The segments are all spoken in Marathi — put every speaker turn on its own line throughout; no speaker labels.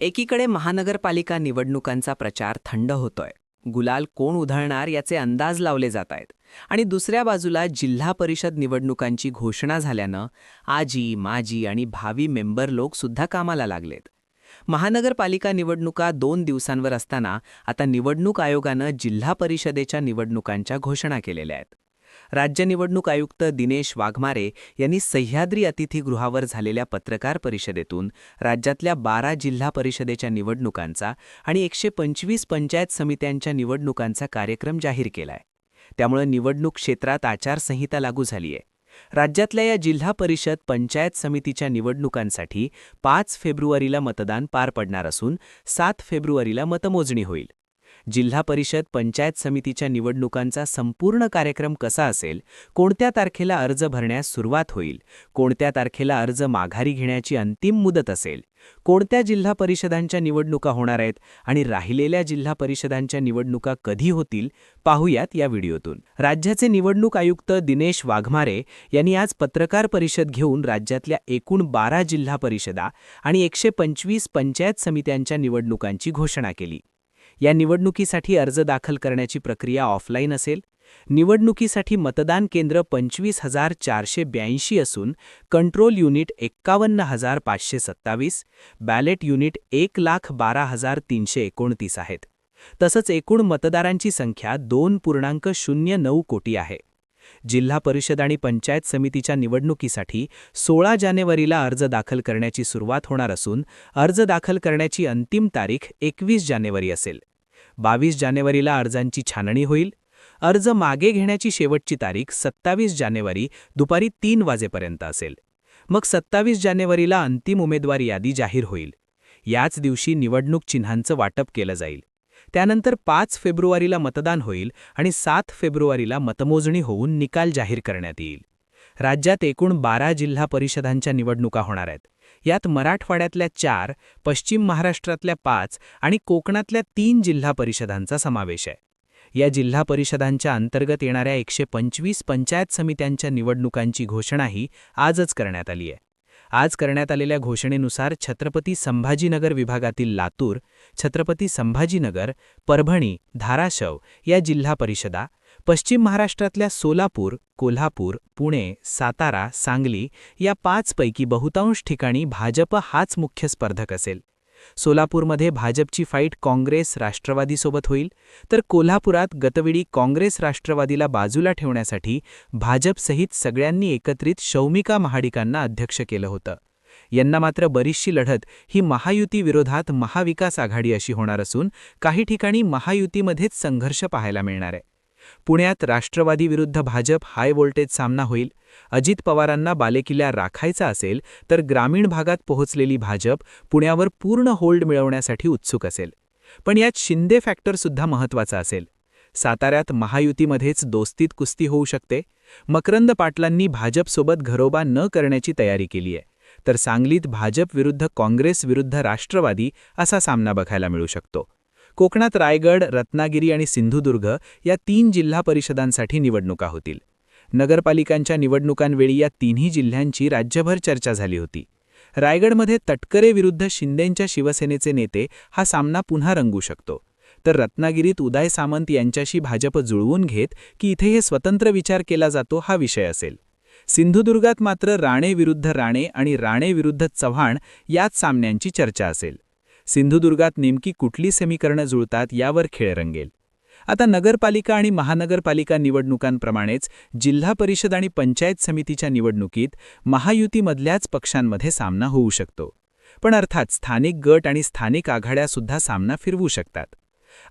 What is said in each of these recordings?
एकीकडे महानगरपालिका निवडणुकांचा प्रचार थंड होतोय. गुलाल कोण उधळणार याचे अंदाज लावले जात आहेत. आणि दुसऱ्या बाजूला जिल्हा परिषद निवडणुकांची घोषणा झाल्यानं आजी माजी आणि भावी मेंबर लोक सुद्धा कामाला लागलेत. महानगरपालिका निवडणुका दोन दिवसांवर असताना आता निवडणूक आयोगानं जिल्हा परिषदेच्या निवडणुकांच्या घोषणा केलेल्या आहेत. राज्य निवडणूक आयुक्त दिनेश वाघमारे यांनी सह्याद्री अतिथीगृहावर झालेल्या पत्रकार परिषदेतून राज्यातल्या बारा जिल्हा परिषदेच्या निवडणुकांचा आणि एकशे पंचवीस पंचायत समित्यांच्या निवडणुकांचा कार्यक्रम जाहीर केलाय. त्यामुळे निवडणूक क्षेत्रात आचारसंहिता लागू झालीय. राज्यातल्या या जिल्हा परिषद पंचायत समितीच्या निवडणुकांसाठी पाच फेब्रुवारीला मतदान पार पडणार असून सात फेब्रुवारीला मतमोजणी होईल. जिल्हा परिषद पंचायत समितीच्या निवडणुकांचा संपूर्ण कार्यक्रम कसा असेल कोणत्या तारखेला अर्ज भरण्यास सुरुवात होईल कोणत्या तारखेला अर्ज माघारी घेण्याची अंतिम मुदत असेल कोणत्या जिल्हा परिषदांच्या निवडणुका होणार आहेत आणि राहिलेल्या जिल्हा परिषदांच्या निवडणुका कधी होतील पाहूयात या व्हिडिओतून. राज्याचे निवडणूक आयुक्त दिनेश वाघमारे यांनी आज पत्रकार परिषद घेऊन राज्यातल्या एकूण बारा जिल्हा परिषदा आणि एकशे पंचवीस पंचायत समित्यांच्या निवडणुकांची घोषणा केली. या निवडणुकीसाठी अर्ज दाखल करण्याची प्रक्रिया ऑफलाईन असेल. निवडणुकीसाठी मतदान केंद्र पंचवीस हजार चारशे ब्याऐंशी असून कंट्रोल युनिट एक्कावन्न हजार पाचशे सत्तावीस बॅलेट युनिट एक लाख बारा हजार तीनशे एकोणतीस आहेत. तसंच एकूण मतदारांची संख्या दोन पूर्णांक शून्य नऊ कोटी आहे. जिल्हा परिषद आणि पंचायत समितीच्या निवडणुकीसाठी सोळा जानेवारीला अर्ज दाखल करण्याची सुरुवात होणार असून अर्ज दाखल करण्याची अंतिम तारीख एकवीस जानेवारी असेल. बावीस जानेवारीला अर्जांची छाननी होईल. अर्ज मागे घेण्याची शेवटची तारीख सत्तावीस जानेवारी दुपारी तीन वाजेपर्यंत असेल. मग सत्तावीस जानेवारीला अंतिम उमेदवार यादी जाहीर होईल. याच दिवशी निवडणूक चिन्हांचं वाटप केलं जाईल. त्यानंतर पाच फेब्रुवारीला मतदान होईल आणि सात फेब्रुवारीला मतमोजणी होऊन निकाल जाहीर करण्यात येईल. राज्यात एकूण बारा जिल्हा परिषदांच्या निवडणुका होणार आहेत. यात मराठवाड्यातल्या चार पश्चिम महाराष्ट्रातल्या पाच आणि कोकणातल्या तीन जिल्हा परिषदांचा समावेश आहे. या जिल्हा परिषदांच्या अंतर्गत येणाऱ्या एकशे पंचवीस पंचायत समित्यांच्या निवडणुकांची घोषणाही आजच करण्यात आली आहे. आज करण्यात आलेल्या घोषणेनुसार छत्रपती संभाजीनगर विभागातील लातूर छत्रपती संभाजीनगर परभणी धाराशव या जिल्हा परिषदा पश्चिम महाराष्ट्रातल्या सोलापूर कोल्हापूर पुणे सातारा सांगली या पाचपैकी बहुतांश ठिकाणी भाजप हाच मुख्य स्पर्धक असेल. सोलापूरमध्ये भाजपची फाईट काँग्रेस राष्ट्रवादीसोबत होईल तर कोल्हापुरात गतवेळी काँग्रेस राष्ट्रवादीला बाजूला ठेवण्यासाठी भाजपसहित सगळ्यांनी एकत्रित शौमिका महाडिकांना अध्यक्ष केलं होतं. यांना मात्र बरीचशी लढत ही महायुती विरोधात महाविकास आघाडी अशी होणार असून काही ठिकाणी महायुतीमध्येच संघर्ष पाहायला मिळणार आहे. पुण्यात राष्ट्रवादीविरुद्ध भाजप हाय व्होल्टेज सामना होईल. अजित पवारांना बालेकिल्ला राखायचा असेल तर ग्रामीण भागात पोहोचलेली भाजप पुण्यावर पूर्ण होल्ड मिळवण्यासाठी उत्सुक असेल. पण यात शिंदे फॅक्टरसुद्धा महत्त्वाचा असेल. साताऱ्यात महायुतीमध्येच दोस्तीत कुस्ती होऊ शकते. मकरंद पाटलांनी भाजपसोबत घरोबा न करण्याची तयारी केली आहे. तर सांगलीत भाजप विरुद्ध काँग्रेस विरुद्ध राष्ट्रवादी असा सामना बघायला मिळू शकतो. कोकणात रायगड रत्नागिरी आणि सिंधुदुर्ग या तीन जिल्हा परिषदांसाठी निवडणुका होतील. नगरपालिकांच्या निवडणुकांवेळी या तिन्ही जिल्ह्यांची राज्यभर चर्चा झाली होती. रायगडमध्ये तटकरे विरुद्ध शिंदेंच्या शिवसेनेचे नेते हा सामना पुन्हा रंगू शकतो. तर रत्नागिरीत उदय सामंत यांच्याशी भाजप जुळवून घेत की इथे हे स्वतंत्र विचार केला जातो हा विषय असेल. सिंधुदुर्गात मात्र राणे विरुद्ध राणे आणि राणे विरुद्ध चव्हाण याच सामन्यांची चर्चा असेल. सिंधुदुर्गात नेमकी कुठली समीकरणं जुळतात यावर खेळ रंगेल. आता नगरपालिका आणि महानगरपालिका निवडणुकांप्रमाणेच जिल्हा परिषद आणि पंचायत समितीच्या निवडणुकीत महायुतीमधल्याच पक्षांमध्ये सामना होऊ शकतो. पण अर्थात स्थानिक गट आणि स्थानिक आघाड्यासुद्धा सामना फिरवू शकतात.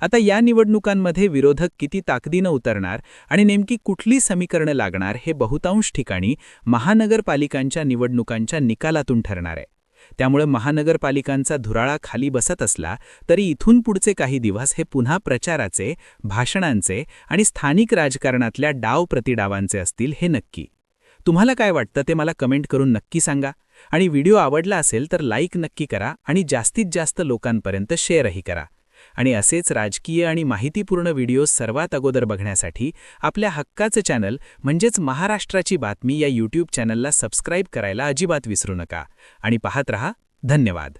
आता या निवडणुकांमध्ये विरोधक किती ताकदीनं उतरणार आणि नेमकी कुठली समीकरणं लागणार हे बहुतांश ठिकाणी महानगरपालिकांच्या निवडणुकांच्या निकालातून ठरणार आहे. त्यामुळे महानगरपालिकांचा धुराळा खाली बसत असला तरी इथून पुढचे काही दिवस हे पुन्हा प्रचाराचे भाषणांचे आणि स्थानिक राजकारणातल्या डाव प्रतिडावांचे असतील हे नक्की. तुम्हाला काय वाटतं ते मला कमेंट करून नक्की सांगा. आणि व्हिडिओ आवडला असेल तर लाईक नक्की करा आणि जास्तीत जास्त लोकांपर्यंत शेअरही करा. आणि असेच राजकीय आणि माहितीपूर्ण व्हिडिओ सर्वात अगोदर बघण्यासाठी आपल्या हक्काचं चॅनल म्हणजेच महाराष्ट्राची बातमी या यूट्यूब चॅनलला सबस्क्राईब करायला अजिबात विसरू नका. आणि पाहत रहा. धन्यवाद.